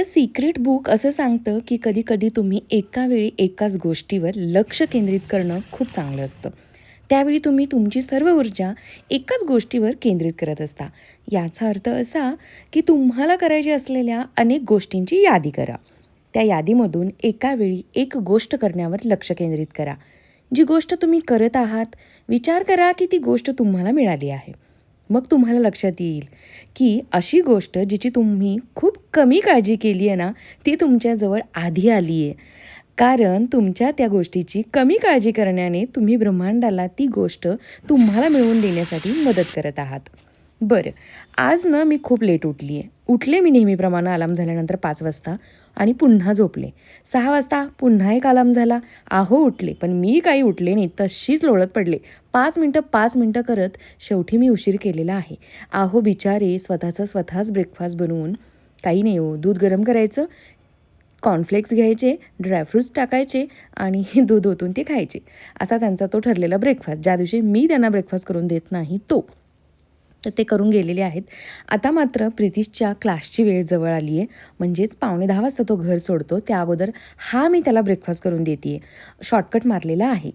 The secret book असं सांगतं की कधी कधी तुम्ही एका वेळी एकाच गोष्टीवर लक्ष केंद्रित करणं खूप चांगलं असतं. त्यावेळी तुम्ही तुमची सर्व ऊर्जा एकाच गोष्टीवर केंद्रित करत असता. याचा अर्थ असा की तुम्हाला करायची असलेल्या अनेक गोष्टींची यादी करा. त्या यादीमधून एका वेळी एक गोष्ट करण्यावर लक्ष केंद्रित करा. जी गोष्ट तुम्ही करत आहात विचार करा की ती गोष्ट तुम्हाला मिळाली आहे. मग तुम्हाला लक्षात येईल की अशी गोष्ट जिची तुम्ही खूप कमी काळजी केली आहे ना ती तुमच्याजवळ आधी आली आहे. कारण तुमच्या त्या गोष्टीची कमी काळजी करण्याने तुम्ही ब्रह्मांडाला ती गोष्ट तुम्हाला मिळवून देण्यासाठी मदत करत आहात. बरं आज ना मी खूप लेट उठली आहे. उठले मी नेहमीप्रमाणे अलार्म झाल्यानंतर पाच वाजता. आणि पुन्हा झोपले. सहा वाजता पुन्हा एक अलाम झाला. आहो उठले पण मी काही उठले नाही तशीच लोळत पडले. पाच मिनटं पाच मिनटं करत शेवटी मी उशीर केलेला आहे. आहो बिचारे स्वतःचा स्वतःच ब्रेकफास्ट बनवून काही नाही हो दूध गरम करायचं कॉर्नफ्लेक्स घ्यायचे ड्रायफ्रूट्स टाकायचे आणि दूध ओतून ते खायचे. असा त्यांचा तो ठरलेला ब्रेकफास्ट ज्या दिवशी मी त्यांना ब्रेकफास्ट करून देत नाही तो. तर ते करून गेलेले आहेत. आता मात्र प्रितीशच्या क्लासची वेळ जवळ आली आहे. म्हणजेच पावणे दहा वाजता तो घर सोडतो. त्या अगोदर हा मी त्याला ब्रेकफास्ट करून देते शॉर्टकट मारलेला आहे.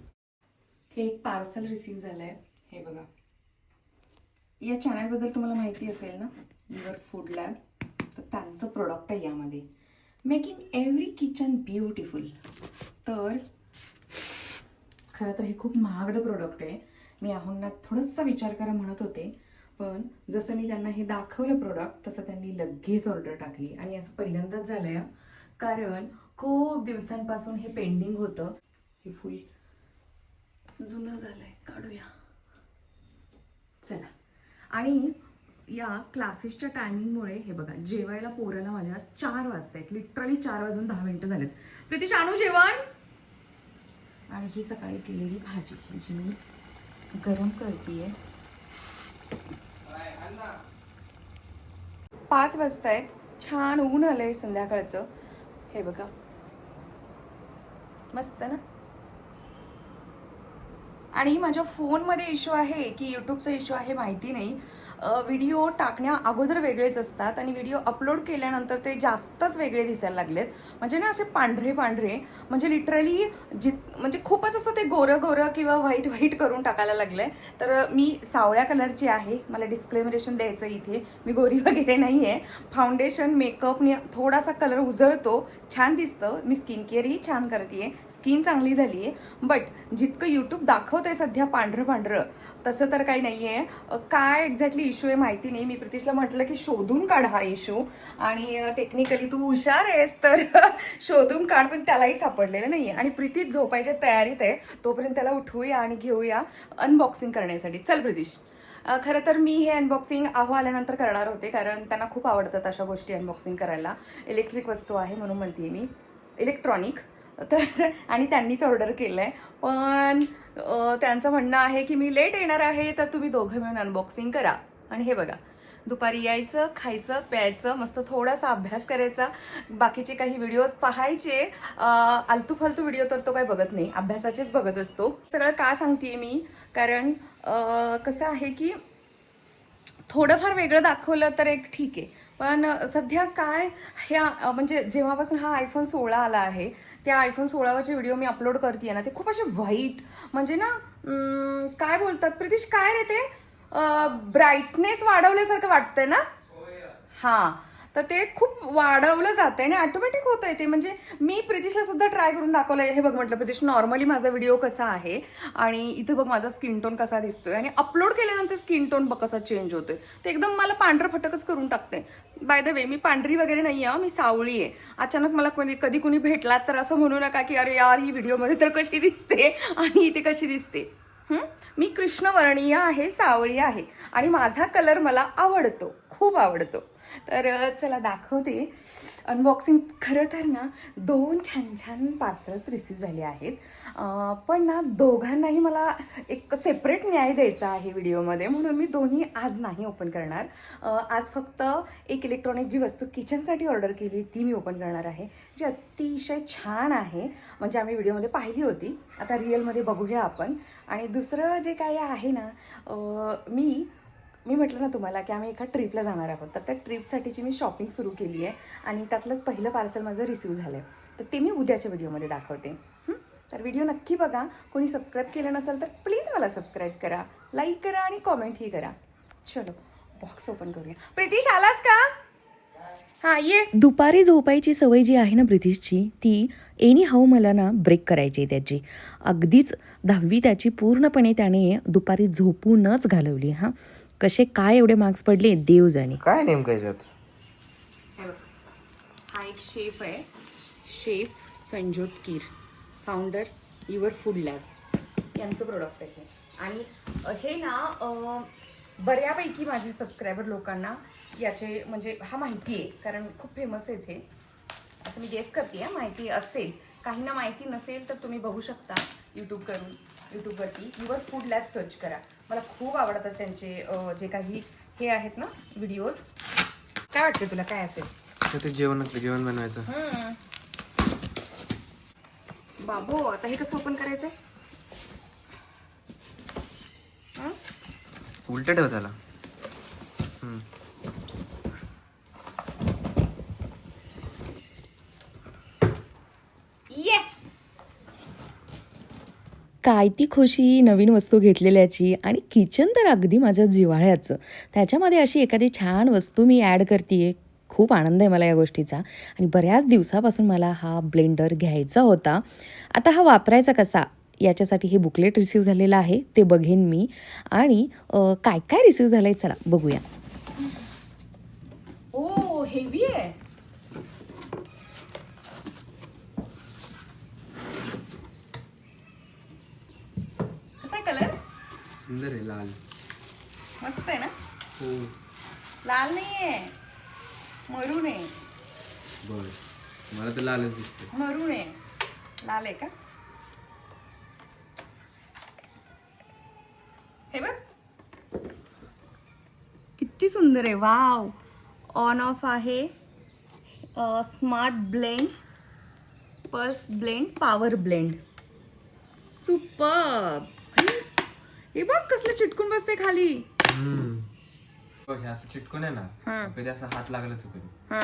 हे एक पार्सल रिसीव झालं आहे हे बघा. या चॅनलबद्दल तुम्हाला माहिती असेल ना? युअर फूड लॅब तर त्यांचं प्रोडक्ट आहे यामध्ये. मेकिंग एव्हरी किचन ब्युटिफुल तर खरं तर हे खूप महागडं प्रोडक्ट आहे. मी आहोंना थोडंसं विचार करा म्हणत होते. पण जसं मी त्यांना हे दाखवलं प्रोडक्ट तसं त्यांनी लगेच ऑर्डर टाकली. आणि असं पहिल्यांदाच झालं या कारण खूप दिवसांपासून हे पेंडिंग होतं. हे फुल जुनं झालंय. काढूया. चला. आणि या क्लासेसच्या टायमिंगमुळे हे बघा जेवायला पोराला माझ्या चार वाजता आहेत लिटरली चार वाजून दहा मिनिटं झालेत. प्रितीश आणू जेवण? आणि ही सकाळी केलेली भाजी जी मी गरम करते पाच वाजता आहेत छान ऊन आलंय संध्याकाळचं. हे बघा. मस्त ना? आणि माझ्या फोनमध्ये इश्यू आहे की यूट्यूबचा इश्यू आहे माहिती नाही. व्हिडिओ टाकण्या अगोदर वेगळेच असतात आणि व्हिडिओ अपलोड केल्यानंतर ते जास्तच वेगळे दिसायला लागलेत. म्हणजे ना असे पांढरे पांढरे म्हणजे लिटरली जित म्हणजे खूपच असं ते गोरं गोरं किंवा व्हाईट व्हाईट करून टाकायला लागलं आहे तर मी सावळ्या कलरची आहे. मला डिस्क्लेमरेशन द्यायचं इथे. मी गोरी वगैरे नाही आहे फाउंडेशन मेकअपने थोडासा कलर उजळतो. छान दिसतं. मी स्किन केअरही छान करते स्किन चांगली झाली आहे बट जितकं यूट्यूब दाखवतंय सध्या पांढरं पांढरं तसं तर काही नाही आहे काय एक्झॅक्टली इश्यू आहे माहिती नाही. मी प्रितिशला म्हटलं की शोधून काढ हा इश्यू आणि टेक्निकली तू हुशार आहेस तर शोधून काढ पण त्यालाही सापडलेलं नाही आहे आणि प्रितीश झोपायच्या तयारीत आहे. तोपर्यंत त्याला उठवूया आणि घेऊया अनबॉक्सिंग करण्यासाठी. चल प्रितीश. खरं तर मी हे अनबॉक्सिंग आहो आल्यानंतर करणार होते कारण त्यांना खूप आवडतात अशा गोष्टी अनबॉक्सिंग करायला. इलेक्ट्रिक वस्तू आहे म्हणून म्हणते मी. इलेक्ट्रॉनिक तर आणि त्यांनीच ऑर्डर केलं आहे पण त्यांचं म्हणणं आहे की मी लेट येणार आहे तर तुम्ही दोघं मिळून अनबॉक्सिंग करा. आणि हे बघा दुपारी यायचं खायचं प्यायचं मस्त थोडासा अभ्यास करायचा. बाकीचे काही व्हिडिओज पाहायचे. आलतू फालतू व्हिडिओ तर तो काही बघत नाही. अभ्यासाचेच बघत असतो. सगळं का सांगते मी? कारण कसं आहे की थोडंफार वेगळं दाखवलं तर एक ठीक आहे. पण सध्या काय ह्या म्हणजे जेव्हापासून हा आयफोन सोळा आला आहे त्या आयफोन सोळावरचे व्हिडिओ मी अपलोड करते ना ते खूप असे व्हाईट म्हणजे ना काय बोलतात प्रितिश काय रे ते? ब्राईटनेस वाढवल्यासारखं वाटतंय ना? हां. तर ते खूप वाढवलं जातं आणि ऑटोमॅटिक आहे ते. म्हणजे मी प्रितिशला सुद्धा ट्राय करून दाखवलंय. हे बघ म्हटलं प्रितिश नॉर्मली माझा व्हिडिओ कसा आहे आणि इथं बघ माझा स्किन टोन कसा दिसतोय आणि अपलोड केल्यानंतर स्किन टोन बघ कसा चेंज होतोय. ते एकदम मला पांढरं फटकच करून टाकते बाय द वे मी पांढरी वगैरे नाही आहे मी सावळी आहे. अचानक मला कोणी कधी कुणी भेटलात तर असं म्हणू नका की अरे यार ही व्हिडिओमध्ये तर कशी दिसते? आणि इथे कशी दिसते? मी कृष्णवर्णीय आहे सावळी आहे आणि माझा कलर मला आवडतो. खूप आवडतो. तर चला दाखवते. अनबॉक्सिंग खरं तर ना दोन छान छान पार्सल्स रिसीव झाले आहेत. पण ना दोघांनाही मला एक सेपरेट न्याय द्यायचा आहे व्हिडिओमध्ये म्हणून मी दोन्ही आज नाही ओपन करणार. आज फक्त एक इलेक्ट्रॉनिक जी वस्तू किचनसाठी ऑर्डर केली ती मी ओपन करणार आहे जी अतिशय छान आहे. म्हणजे आम्ही व्हिडिओमध्ये पाहिली होती. आता रिअलमध्ये बघूया आपण. आणि दुसरं जे काय आहे ना मी मी म्हटलं ना तुम्हाला की आम्ही एका ट्रिपला जाणार आहोत. तर त्या ट्रिपसाठीची मी शॉपिंग सुरू केली आहे आणि त्यातलंच पहिलं पार्सल माझं रिसिव्ह झालं आहे तर ते मी उद्याच्या व्हिडिओमध्ये दाखवते. तर व्हिडिओ नक्की बघा. कोणी सबस्क्राईब केलं नसेल तर प्लीज मला सबस्क्राईब करा. लाईक करा आणि कॉमेंटही करा. चलो बॉक्स ओपन करूया. प्रितीश आलास का? हां ये. दुपारी झोपायची सवय जी आहे ना ब्रिटिशची ती एनी हाऊ मला ना ब्रेक करायची आहे त्याची. अगदीच दहावी त्याची पूर्णपणे त्याने दुपारी झोपूनच घालवली हां. कसे काय एवढे मार्क्स पडले? देव जाणे. काय नेमकं याच्यात? हे बघ. हा एक शेफ आहे. Chef Sanjyot Keer. Founder your food lab. यांचं प्रोडक्ट आहे हे. आणि अ, हे ना अ, बऱ्यापैकी माझे सबस्क्रायबर लोकांना याचे म्हणजे हा माहिती आहे कारण खूप फेमस आहे ते. असं मी गेस करते आहे माहिती असेल. काहींना माहिती नसेल तर तुम्ही बघू शकता. यूट्यूब करून यूट्यूबवरती युअर फूड लॅब सर्च करा. मला खूप आवडतात त्यांचे जे काही हे आहेत ना व्हिडिओज काय वाटतं तुला काय असेल? ते जेवण जेवण बनवायचं. बाबो आता हे कसं ओपन करायचंय? हं? उलट ठेव त्याला हम्म. येस काय ती खुशी नवीन वस्तू घेतलेल्याची आणि किचन तर अगदी माझ्या जिव्हाळ्याचं. त्याच्यामध्ये अशी एखादी छान वस्तू मी ॲड करते खूप आनंद आहे मला या गोष्टीचा. आणि बऱ्याच दिवसापासून मला हा ब्लेंडर घ्यायचा होता. आता हा वापरायचा कसा? याच्यासाठी हे बुकलेट रिसीव झालेलं आहे. ते बघेन मी. आणि काय काय रिसीव झालं आहे चला बघूया ओ हेवी आहे कसा कलर सुंदर आहे लाल. मस्त आहे ना? हो. लाल नाहीये. मरून आहे. बर. मला तर लालच दिसते मरून आहे. लाल आहे का? हे बघ. किती सुंदर आहे. वाव. ऑन ऑफ आहे. Smart blend pulse blend power blend. Super. हे बघ कसलं चिटकून बसते खाली. बघ हे असं चिटकून आहे ना कधी असा हात लागला चुकून. हं.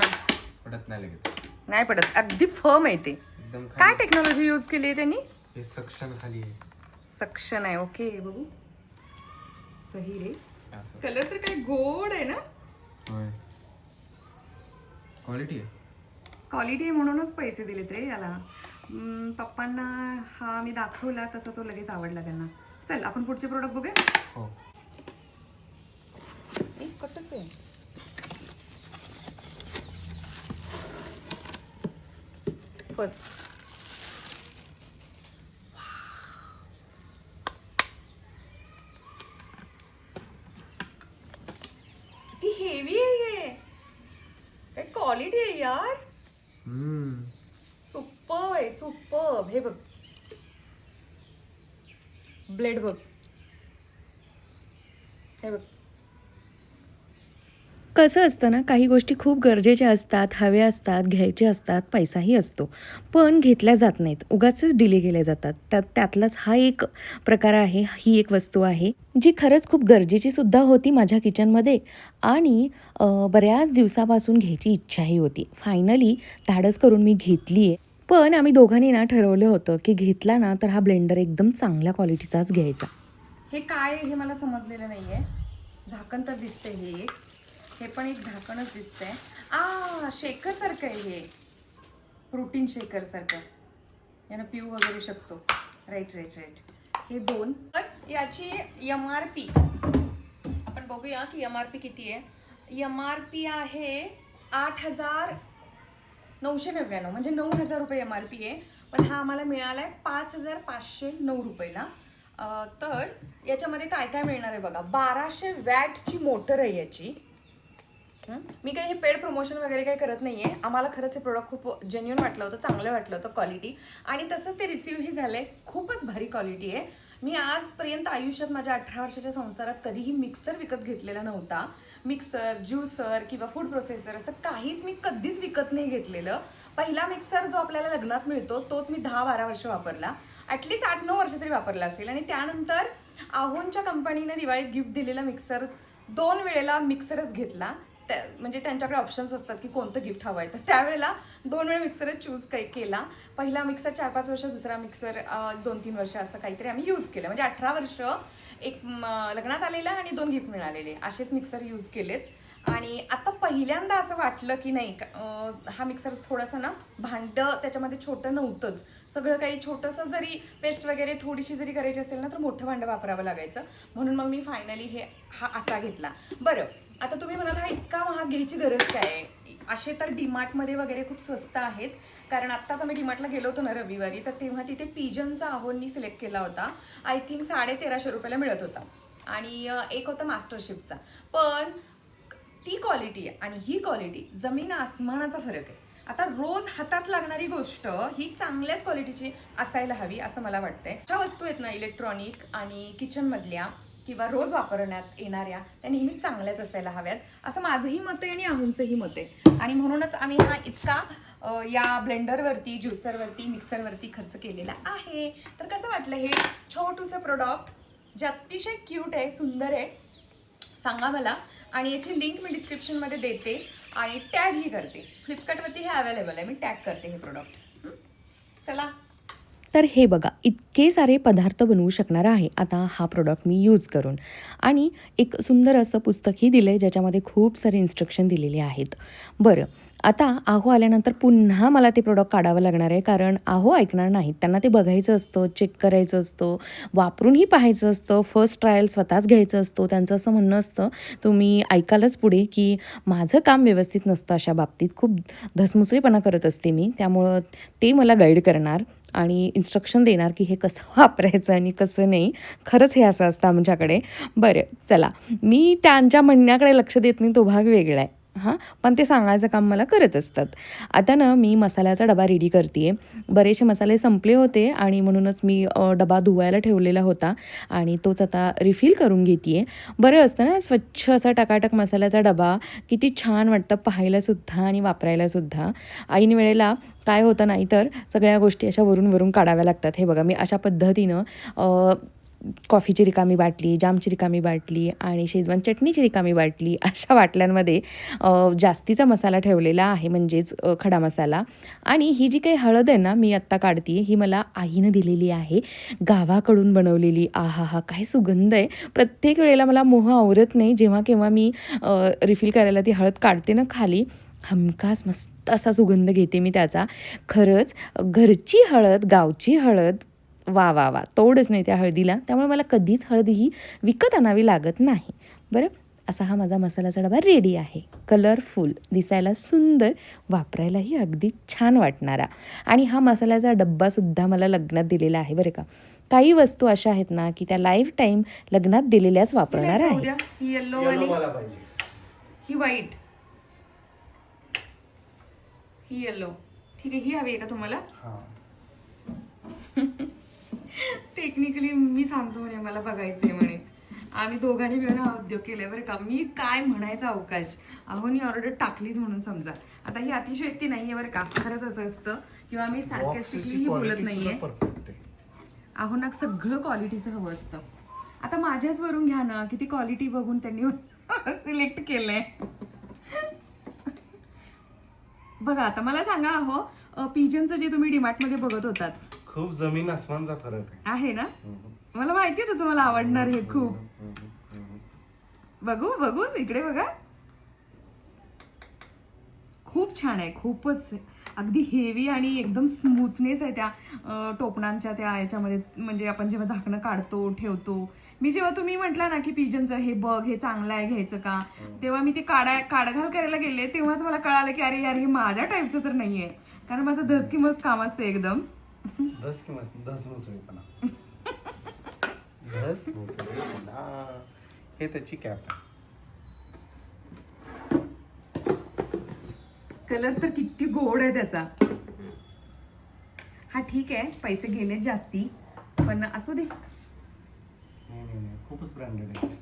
पडत नाही लगेच. नाही पडत. अगदी फर्म आहे ते. एकदम काय खाली टेक्नॉलॉजी यूज केली आहे त्यांनी? हे सक्षम खाली आहे. सक्षम आहे. ओके बघू. सही रे. असं. कलर तर काय गोड आहे ना? होय. क्वालिटी आहे. क्वालिटी आहे म्हणूनच पैसे दिलेत रे याला. हम्म, पप्पांना हा मी दाखवला तसा तो लगेच आवडला त्यांना. चल आपण पुढचे प्रोडक्ट बघूया. हो. एक कटच आहे. फर्स्ट किती हेवी आहे हे. काय क्वालिटी आहे यार. सुपर आहे सुपर हे बघ. ब्लेड बघ. हे बघ. कसं असतं ना काही गोष्टी खूप गरजेच्या असतात हव्या असतात घ्यायच्या असतात पैसाही असतो. पण घेतल्या जात नाहीत. उगाचच डिले केल्या जातात. त्यात त्यातलाच हा एक प्रकार आहे ही एक वस्तू आहे जी खरंच खूप गरजेची सुद्धा होती माझ्या किचनमध्ये आणि बऱ्याच दिवसापासून घ्यायची इच्छाही होती. फायनली धाडस करून मी घेतली आहे पण आम्ही दोघांनी ना ठरवलं होतं की घेतला ना तर हा ब्लेंडर एकदम चांगल्या क्वालिटीचाच घ्यायचा. हे काय हे मला समजलेलं नाही आहे झाकण तर दिसते हे एक. हे पण एक झाकणच दिसतंय. आ शेकर सारखं आहे हे. प्रोटीन शेकर सारखं. यानं पिऊ वगैरे शकतो. राईट राईट राईट हे दोन. तर याची एम आर पी आपण बघूया की एम आर पी किती आहे. एम आर पी आहे आठ हजार नऊशे नव्याण्णव म्हणजे नऊ हजार रुपये एम आर पी आहे. पण हा आम्हाला मिळाला आहे पाच हजार पाचशे नऊ रुपयेला. तर याच्यामध्ये काय काय मिळणार आहे बघा. बाराशे वॅटची मोटर आहे याची. मी काही हे पेड प्रमोशन वगैरे काही करत नाही आहे आम्हाला खरंच हे प्रोडक्ट खूप जेन्युन वाटलं होतं चांगलं वाटलं होतं क्वालिटी आणि तसंच ते रिसिव्हही झालंय. खूपच भारी क्वालिटी आहे. मी आजपर्यंत आयुष्यात माझ्या अठरा वर्षाच्या संसारात कधीही मिक्सर विकत घेतलेला नव्हता. मिक्सर ज्यूसर किंवा फूड प्रोसेसर असं काहीच मी कधीच विकत नाही घेतलेलं. पहिला मिक्सर जो आपल्याला लग्नात मिळतो तोच मी दहा बारा वर्ष वापरला. ॲटलिस्ट आठ नऊ वर्ष तरी वापरला असेल. आणि त्यानंतर आहोनच्या कंपनीने दिवाळीत गिफ्ट दिलेला मिक्सर दोन वेळेला मिक्सरच घेतला. म्हणजे त्यांच्याकडे ऑप्शन्स असतात की कोणतं गिफ्ट हवं आहे तर त्यावेळेला दोन वेळा मिक्सरच चूज काही केला. पहिला मिक्सर चार पाच वर्ष दुसरा मिक्सर दोन तीन वर्ष असं काहीतरी आम्ही यूज केलं. म्हणजे अठरा वर्ष एक लग्नात आलेला आणि दोन गिफ्ट मिळालेले. असेच मिक्सर यूज केलेत. आणि आता पहिल्यांदा असं वाटलं की नाही का- हा मिक्सर थोडंसं ना भांडं त्याच्यामध्ये छोटं नव्हतंच. सगळं काही छोटंसं जरी पेस्ट वगैरे थोडीशी जरी करायची असेल ना तर मोठं भांडं वापरावं लागायचं. म्हणून मग मी फायनली हे हा असा घेतला. बरं आता तुम्ही म्हणाल हा इतका महाग घ्यायची गरज काय असे तर डीमार्टमध्ये वगैरे खूप स्वस्त आहेत. कारण आत्ताच आम्ही डीमार्टला गेलो होतो ना रविवारी तर तेव्हा तिथे पिजनचा अहोनी सिलेक्ट केला होता. आय थिंक साडे तेराशे रुपयाला मिळत होता. आणि एक होता मास्टरशिपचा. पण ती क्वालिटी आणि ही क्वालिटी जमीन आसमानाचा फरक आहे. आता रोज हातात लागणारी गोष्ट ही चांगल्याच क्वालिटीची असायला हवी असं मला वाटतंय. ज्या वस्तू आहेत ना इलेक्ट्रॉनिक आणि किचनमधल्या. किंवा रोज वापरण्यात येणाऱ्या त्या नेहमीच चांगल्याच असायला हव्यात. असं माझंही मत आहे आणि अहूंचंही मत आहे. आणि म्हणूनच आम्ही हा इतका या ब्लेंडरवरती ज्युसरवरती मिक्सरवरती खर्च केलेला आहे. तर कसं वाटलं हे छोटूसं प्रोडक्ट जे अतिशय क्यूट आहे सुंदर आहे सांगा मला. आणि याची लिंक मी डिस्क्रिप्शनमध्ये देते आणि टॅगही करते. फ्लिपकार्टवरती हे अवेलेबल आहे. मी टॅग करते हे प्रोडक्ट चला तर हे बघा इतके सारे पदार्थ बनवू शकणार आहे. आता हा प्रोडक्ट मी यूज करून. आणि एक सुंदर असं पुस्तकही दिलं आहे ज्याच्यामध्ये खूप सारे इन्स्ट्रक्शन दिलेले आहेत. बरं आता आहो आल्यानंतर पुन्हा मला ते प्रोडक्ट काढावं लागणार आहे कारण आहो ऐकणार नाहीत. त्यांना ते बघायचं असतं चेक करायचं असतं वापरूनही पाहायचं असतं फर्स्ट ट्रायल स्वतःच घ्यायचं असतो त्यांचं असं म्हणणं असतं. तुम्ही ऐकालच पुढे की माझं काम व्यवस्थित नसतं अशा बाबतीत. खूप धसमुसळीपणा करत असते मी त्यामुळं ते मला गाईड करणार. आणि इन्स्ट्रक्शन देणार की हे कसं वापरायचं आणि कसं नाही. खरंच हे असं असतं आमच्याकडे. बरं चला. मी त्यांच्या म्हणण्याकडे लक्ष देत नाही तो भाग वेगळा आहे. हां पण ते सांगायचं काम मला करत असतात. आता ना मी मसाल्याचा डबा रेडी करते बरेचसे मसाले संपले होते आणि म्हणूनच मी डबा धुवायला ठेवलेला होता आणि तोच आता रिफिल करून घेते बरं असतं ना स्वच्छ असा टकाटक मसाल्याचा डबा किती छान वाटतं पाहायलासुद्धा आणि वापरायलासुद्धा ऐन वेळेला काय होतं नाही तर सगळ्या गोष्टी अशा वरून वरून काढाव्या लागतात. हे बघा मी अशा पद्धतीनं कॉफीची रिकामी बाटली जामची रिकामी बाटली आणि शेजवान चटणीची रिकामी बाटली अशा बाटल्यांमध्ये जास्तीचा मसाला ठेवलेला आहे म्हणजेच खडा मसाला. आणि ही जी काही हळद आहे ना मी आत्ता काढते ही मला आईनं दिलेली आहे. गावाकडून बनवलेली आहा हा काय सुगंध आहे. प्रत्येक वेळेला मला मोह आवरत नाही. जेव्हा केव्हा मी रिफिल करायला ती हळद काढते ना खाली हमखास मस्त असा सुगंध घेते मी त्याचा. खरंच घरची हळद गावची हळद वा वा वा. तोडच नाही त्या हळदीला. त्यामुळे मला कधीच हळद ही विकत आणावी लागत नाही. बरं? असा हा माझा मसाल्याचा डबा रेडी आहे. कलरफुल दिसायला सुंदर. वापरायलाही अगदी छान वाटणारा. आणि हा मसाल्याचा डब्बासुद्धा मला लग्नात दिलेला आहे बरं का. काही वस्तू अशा आहेत ना की त्या लाईफ टाईम लग्नात दिलेल्याच वापरणार आहे. ही येल्लो वाली. ही व्हाईट ही येल्लो ठीक आहे ही हवी आहे का तुम्हाला? टेक्निकली मी सांगतो म्हणे मला बघायचंय म्हणे. आम्ही दोघांनी मिळून हा उद्योग केलाय बरं का. मी काय म्हणायचा अवकाश? अहोनी ऑर्डर टाकलीच म्हणून समजा. आता ही अतिशयोक्ती नाहीये बरं का. खरंच असं असतं. किंवा मी सारख्यास्टिकली बोलत नाहीये. अहो ना सगळं क्वालिटीचं हवं असतं. आता माझ्याच वरून घ्या ना. किती क्वालिटी बघून त्यांनी सिलेक्ट केलंय. बघा आता मला सांगा अहो पिजनचं जे तुम्ही डिमार्टमध्ये बघत होतात खूप जमीन आसमानचा फरक आहे. आहे ना? मला माहिती होतं तुम्हाला आवडणार हे खूप. बघू बघू इकडे बघा. खूप छान आहे खूपच अगदी हेवी आणि एकदम स्मूथनेस आहे त्या टोपणांच्या त्या याच्यामध्ये. म्हणजे आपण जेव्हा झाकणं काढतो ठेवतो. मी जेव्हा तुम्ही म्हटला ना की पिजनचं हे बघ हे चांगलं आहे घ्यायचं का? तेव्हा मी ते काढाय काढघाल करायला गेले तेव्हाच मला कळालं की अरे यार हे माझ्या टाईपचं तर नाहीये. कारण माझं धसकी मस्त काम असतं एकदम. धस की मस्त धस मुसळीपणा. धस मुसळीपणा. हे त्याची कॅप आहे. कलर तर किती गोड आहे त्याचा. हा ठीक आहे पैसे गेले जास्ती पण असू दे. नाही नाही नाही खूपच ब्रँडेड आहे.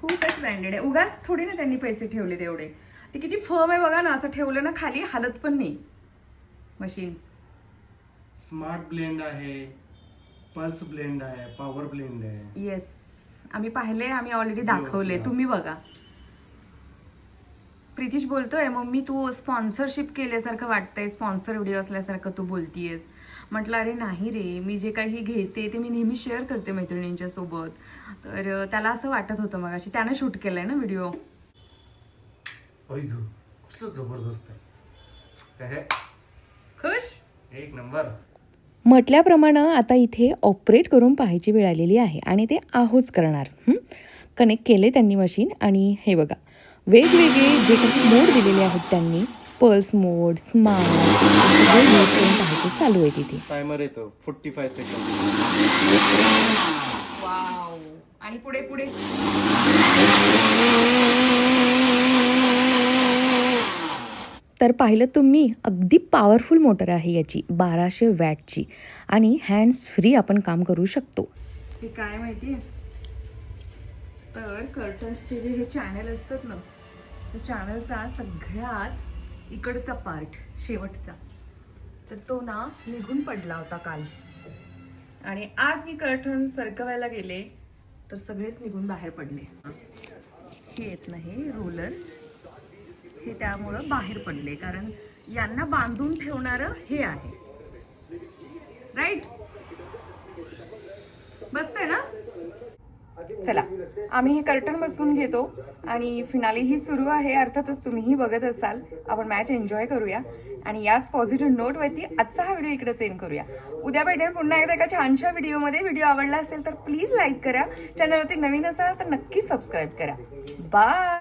खूपच ब्रँडेड आहे. उगाच थोडी ना त्यांनी पैसे ठेवले तेवढे ते किती फर्म आहे बघा ना असं ठेवलं ना खाली हालत पण नाही. मशीन स्मार्ट ब्लेंड आहे पल्स ब्लेंड आहे पॉवर ब्लेंड आहे. येस आम्ही पाहिले आम्ही ऑलरेडी दाखवले. तुम्ही बघा. प्रितीश बोलतोय मम्मी तू स्पॉन्सरशिप केल्यासारखं वाटतंय स्पॉन्सर व्हिडिओ असल्यासारखं तू बोलतीयस. म्हटलं अरे नाही रे मी जे काही घेते ते मी नेहमी शेअर करते मैत्रिणींच्या सोबत. तर त्याला असं वाटत होतं मग अशी त्यानं शूट केलंय ना व्हिडिओ जबरदस्त आहे. खुश? एक नंबर. म्हटल्याप्रमाणे आता इथे ऑपरेट करून पाहायची वेळ आलेली आहे आणि ते आहोच करणार. कनेक्ट केले त्यांनी मशीन आणि हे बघा. वेगवेगळे जे काही मोड दिलेले आहेत त्यांनी पल्स मोड स्मार्ट सगळे यूज करून पाहायचे चालू आहे तिथे. टायमर येतो. फोर्टी फाय सेकंड वाव आणि पुढे पुढे. तर पाहिलं तुम्ही अगदी पॉवरफुल मोटर आहे याची बाराशे वॅटची. आणि हँड्स फ्री आपण काम करू शकतो. हे काय माहिती तर कर्टन्सचे जे हे चॅनल असतात ना त्या चॅनलचा सगळ्यात इकडचा पार्ट शेवटचा. तर तो ना निघून पडला होता काल. आणि आज मी कर्टन सरकवायला गेले तर सगळेच निघून बाहेर पडले. हे येत नाही रोलर हे त्यामुळं बाहेर पडले. कारण यांना बांधून ठेवणारं हे आहे. राईट बसतंय ना? चला आम्ही हे कर्टन बसवून घेतो आणि फिनाली ही सुरू आहे. अर्थातच तुम्हीही बघत असाल आपण मॅच एन्जॉय करूया. आणि याच पॉझिटिव्ह नोटवरती आजचा हा व्हिडिओ इकडे चेंज करूया. उद्या भेटेल पुन्हा एकदा एका छानशा व्हिडिओमध्ये व्हिडिओ आवडला असेल तर प्लीज लाईक करा. चॅनलवरती नवीन असाल तर नक्की सबस्क्राईब करा. बाय